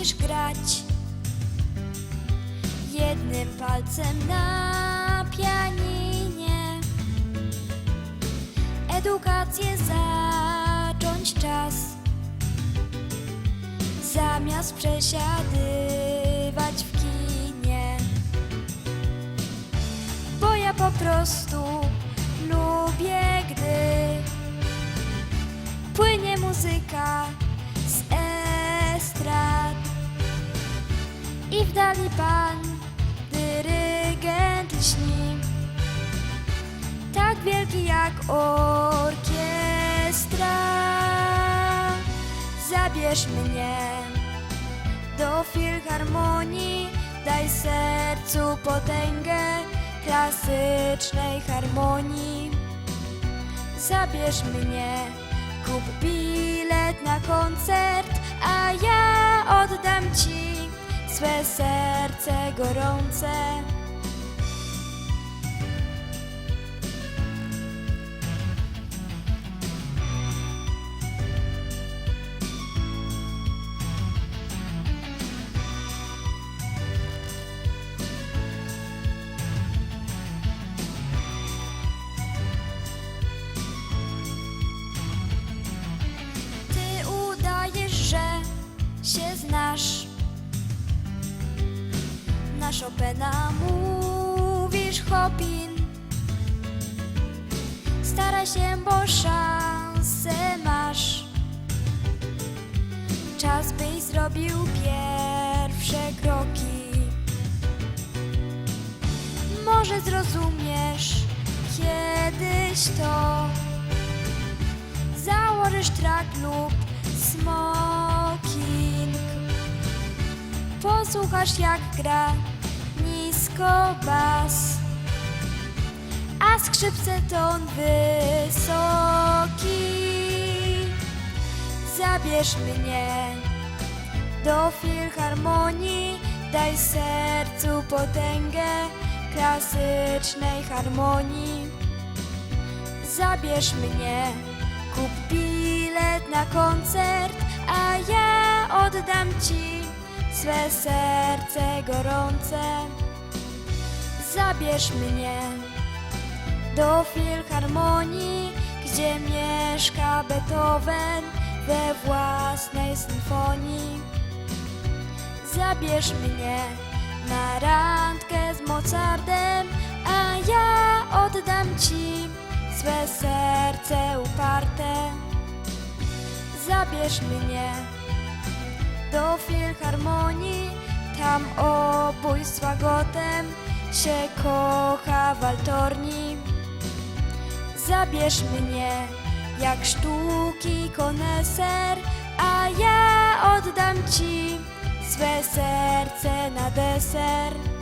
umiesz grać jednym palcem na pianinie. Edukację zacząć czas, zamiast przesiadywać w kinie. Bo ja po prostu lubię, gdy płynie muzyka i w dali pan dyrygent lśni, tak wielki jak orkiestra. Zabierz mnie do filharmonii, daj sercu potęgę klasycznej harmonii. Zabierz mnie, kup bilet na koncert, a ja oddam ci swe serce gorące. Ty udajesz, że się znasz. Na Chopina mówisz Chopin. Staraj się, bo szansę masz. Czas byś zrobił pierwsze kroki. Może zrozumiesz kiedyś to założysz trak lub smoking. Posłuchasz jak gra nisko bas, a skrzypce ton wysoki. Zabierz mnie do filharmonii, daj sercu potęgę klasycznej harmonii. Zabierz mnie, kup bilet na koncert, a ja oddam ci swe serce gorące. Zabierz mnie do filharmonii, gdzie mieszka Beethoven we własnej symfonii. Zabierz mnie na randkę z Mozartem, a ja oddam ci swe serce uparte. Zabierz mnie do filharmonii, tam obój z fagotem się kocha w altorni. Zabierz mnie jak sztuki koneser, a ja oddam ci swe serce na deser.